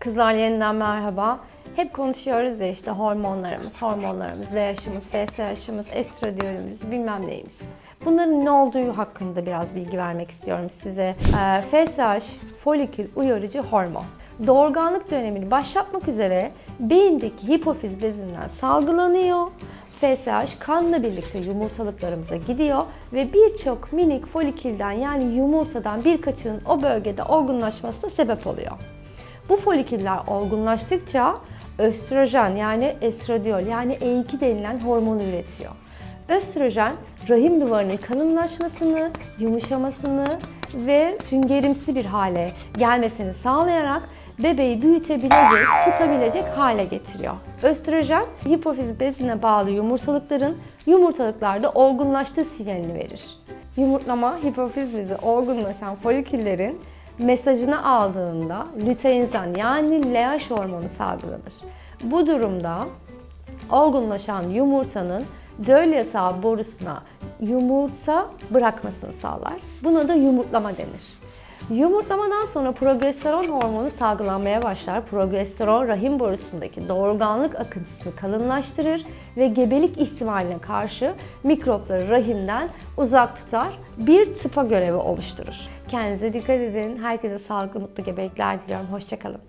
Kızlar yeniden merhaba. Hep konuşuyoruz ya işte hormonlarımız, hormonlarımız, LH'ımız, FSH'ımız, estradiolümüz, bilmem neyimiz. Bunların ne olduğu hakkında biraz bilgi vermek istiyorum size. Ee, FSH, folikül uyarıcı hormon. Doğurganlık dönemini başlatmak üzere beyindeki hipofiz bezinden salgılanıyor. FSH kanla birlikte yumurtalıklarımıza gidiyor ve birçok minik folikülden yani yumurtadan birkaçının o bölgede olgunlaşmasına sebep oluyor. Bu foliküller olgunlaştıkça östrojen yani estradiol yani E2 denilen hormonu üretiyor. Östrojen rahim duvarının kalınlaşmasını, yumuşamasını ve süngerimsi bir hale gelmesini sağlayarak bebeği büyütebilecek, tutabilecek hale getiriyor. Östrojen hipofiz bezine bağlı yumurtalıkların yumurtalıklarda olgunlaştığı sinyalini verir. Yumurtlama hipofiz bezi olgunlaşan foliküllerin mesajını aldığında luteinizan yani LH hormonu salgılanır. Bu durumda olgunlaşan yumurtanın döl yatağı borusuna yumurta bırakmasını sağlar. Buna da yumurtlama denir. Yumurtlamadan sonra progesteron hormonu salgılanmaya başlar. Progesteron rahim borusundaki doğurganlık akıntısını kalınlaştırır ve gebelik ihtimaline karşı mikropları rahimden uzak tutar. Bir tıpa görevi oluşturur. Kendinize dikkat edin. Herkese sağlıklı, mutlu gebelikler diliyorum. Hoşçakalın.